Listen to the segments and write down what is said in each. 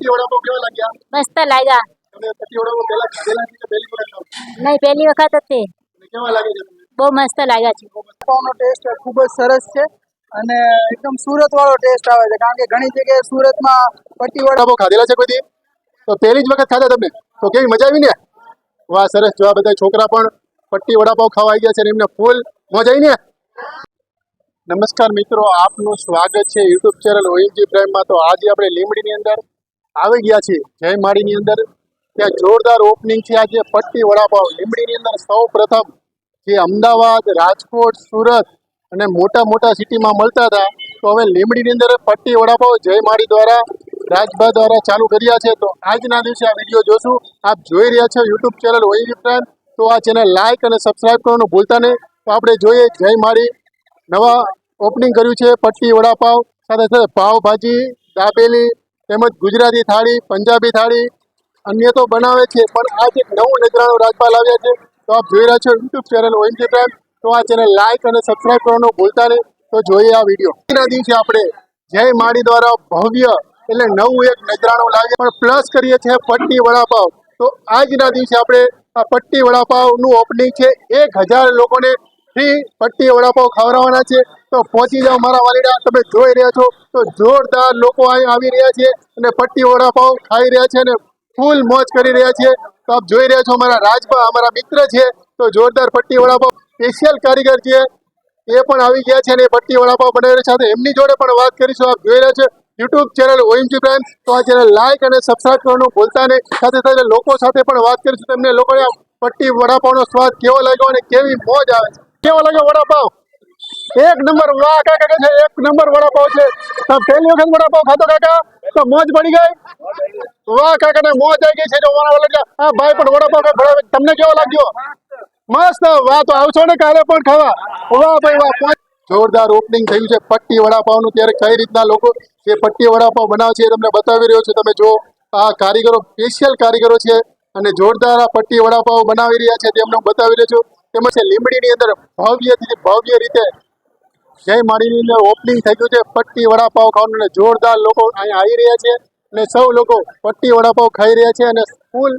પટ્ટી વડાપાવ કેવા લાગ્યા? મસ્ત લાગ્યા. તમે પટ્ટી વડાપાવ પહેલા ખાધેલા છે કે પહેલી વખત નહીં પહેલી વખત જ તે. કેવા લાગે છે બહુ મસ્ત લાગ્યા છે. વડાપાવનો ટેસ્ટ ખૂબ જ સરસ છે. અને એકદમ સુરત વાળો ટેસ્ટ આવે છે. કારણ કે ઘણી જગ્યાએ સુરતમાં પટ્ટી વડાપાઉં વડાપાવ ખાધેલા છે કોઈ તો પહેલી જ વખત ખાધા તમે તો કેવી મજા આવી ને? વાહ સરસ જો આ બધા છોકરા પણ પટ્ટી વડાપાવ ખાવા આવી ગયા છે અને એમને ફૂલ મજા આવી ને? નમસ્કાર મિત્રો આપનું સ્વાગત છે યુટ્યુબ ચેનલ ઓએનજી પ્રાઇમમાં તો આજે આપણે લીમડીની અંદર આવી ગયા છીએ. જય માળીની અંદર ત્યાં જોરદાર ઓપનિંગ છે આજે પટ્ટી વડાપાવ. લીમડીની અંદર સૌ પ્રથમ જે અમદાવાદ, રાજકોટ, સુરત અને મોટા મોટા સિટીમાં મળતા હતા, તો હવે લીમડીની અંદર પટ્ટી વડાપાવ જય માળી દ્વારા, રાજભા દ્વારા ચાલુ કર્યા છે. તો આજના દિવસે આ વીડિયો જોશું. આપ જોઈ રહ્યા છો યુટ્યુબ ચેનલ હોય પ્રાઇમ તો આ ચેનલ લાઇક અને સબસ્ક્રાઇબ કરવાનું ભૂલતા નહીં. તો આપણે જોઈએ જય માળી નવા ઓપનિંગ કર્યું છે પટ્ટી વડાપાવ. સાથે સાથે પાવભાજી, દાબેલી તેમજ ગુજરાતી થાળી, પંજાબી થાળી, અન્ય તો બનાવે છે. પણ આ એક નવું નજરાણું રાજપાલ આવ્યા છે, તો આપ જોઈ રહ્યા છો યુટ્યુબ ચેનલ ઓએમજી પ્રાઇમ તો આ ચેનલ લાઇક અને સબસ્ક્રાઇબ કરવાનું ભૂલતા નહીં. તો જોઈએ આ વીડિયો આજના દિવસે આપણે જય માળી દ્વારા ભવ્ય એટલે નવું એક નજરાણું લાગે પણ પ્લસ કરીએ છીએ પટ્ટી વડાપાવ. તો આજના દિવસે આપણે આ પટ્ટી વડાપાવનું ઓપનિંગ છે. એક હજાર લોકોને ફ્રી પટ્ટી વડાપાવ ખવડાવવાના છે. તો પહોંચી જાઓ મારા વાલીડા. તમે જોઈ રહ્યા છો તો જોરદાર લોકો અહીં આવી રહ્યા છે અને પટ્ટી વડાપાઉં ખાઈ રહ્યા છે અને ફૂલ મોજ કરી રહ્યા છે. તો આપ જોઈ રહ્યા છો અમારા રાજભા, અમારા મિત્ર છે. તો જોરદાર પટ્ટી વડાપાઉં સ્પેશિયલ કારીગર છે. એ પણ આવી ગયા છે અને પટ્ટી વડાપાવ બનાવી તો એમની જોડે પણ વાત કરીશું. આપ જોઈ રહ્યા છે યુટ્યુબ ચેનલ ઓએમજી પ્રાઇમ તો આ ચેનલ લાઇક અને સબસ્ક્રાઈબ કરવાનું ભૂલતા નહીં. સાથે સાથે લોકો સાથે પણ વાત કરીશું. તેમને લોકોને પટ્ટી વડાપાઉંનો સ્વાદ કેવો લાગ્યો અને કેવી મોજ આવે છે. કેવો લાગ્યો વડાપાવ એક નંબર વાહ, કાકા કે છે, એક નંબર વડાપાવ છે. તો પહેલી વખત વડાપાવ ખાતો કાકા? તો મોજ પડી ગઈ? વાહ, કાકા, ને મોજ આવી ગઈ છે, જો મારા વાલા આ ભાઈ પણ વડાપાવ કે ભણાવે તમને કેવો લાગ્યો? મસ્ત. વાહ, તો આવશો ને કાલે પણ ખાવા? વાહ, ભાઈ, વાહ જોરદાર ઓપનિંગ થયું છે. પટ્ટી વડાપાવનું ત્યારે કઈ રીતના લોકો જે પટ્ટી વડાપાવ બનાવે છે એ તમને બતાવી રહ્યો છે. તમે જો, આ કારીગરો સ્પેશિયલ કારીગરો છે અને જોરદાર આ પટ્ટી વડાપાવ બનાવી રહ્યા છે તેમને હું બતાવી રહ્યો છું. તેમજ લીમડી ની અંદર ભવ્યથી ભવ્ય રીતે જય માળીની ઓપનિંગ થઈ ગયું છે. પટ્ટી વડાપાવ ખાવાનું અને જોરદાર લોકો અહીંયા આવી રહ્યા છે અને સૌ લોકો પટ્ટી વડાપાવ ખાઈ રહ્યા છે અને ફૂલ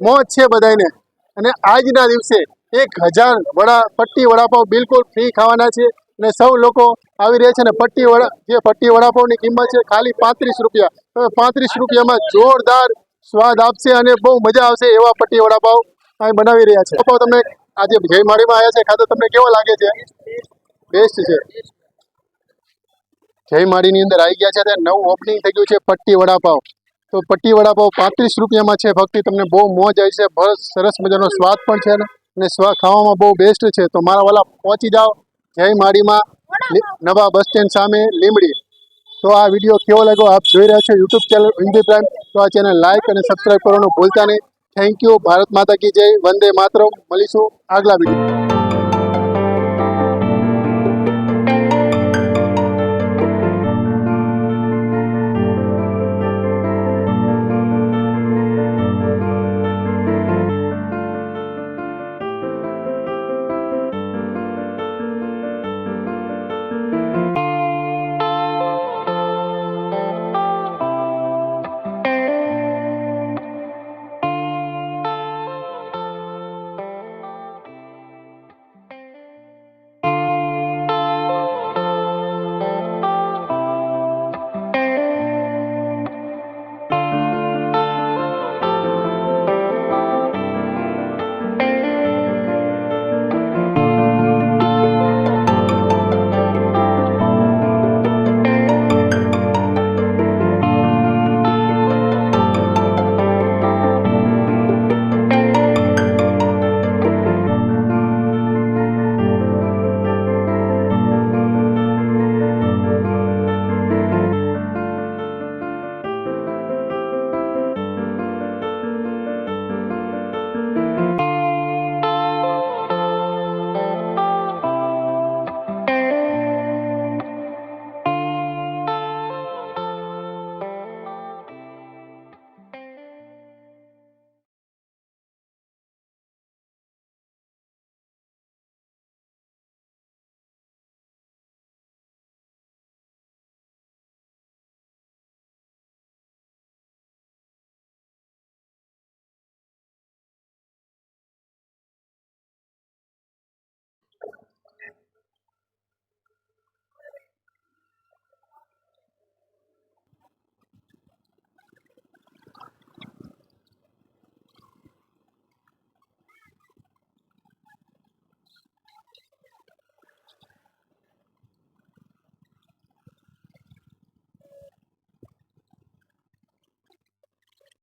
મોજ છે બધાને અને આજના દિવસે એક હજાર વડા પટ્ટી વડાપાવ બિલકુલ ફ્રી ખાવાના છે અને સૌ લોકો આવી રહ્યા છે અને પટ્ટી વડા જે પટ્ટી વડાપાવની કિંમત છે ખાલી પાંત્રીસ રૂપિયા. તમે પાંત્રીસ રૂપિયામાં જોરદાર સ્વાદ આપશે અને બહુ મજા આવશે એવા પટ્ટી વડાપાવ અહીં બનાવી રહ્યા છે. તમને આજે જય માળીમાં આવ્યા છે. ખાતો તમને કેવો લાગે છે? બેસ્ટ છે. જય માળીની અંદર આવી ગયા છે ત્યાં નવું ઓપનિંગ થઈ ગયું છે પટ્ટી વડાપાવ. તો પટ્ટી વડાપાવ પાંત્રીસ રૂપિયામાં છે. ભક્તિ તમને બહુ મોજ આવી છે. સરસ મજાનો સ્વાદ પણ છે અને સ્વાદ ખાવામાં બહુ બેસ્ટ છે. તો મારા વાલા પહોંચી જાઓ. જય માળીમાં નવા બસ સ્ટેન્ડ સામે લીમડી તો આ વીડિયો કેવો લાગ્યો? આપ જોઈ રહ્યા છો યુટ્યુબ ચેનલ હિન્દી પ્રાઇમ તો આ ચેનલ લાઇક અને સબસ્ક્રાઇબ કરવાનું ભૂલતા નહીં. થેન્ક યુ ભારત માતા કી જય. વંદે માતરમ. મળીશું આગલા વીડિયો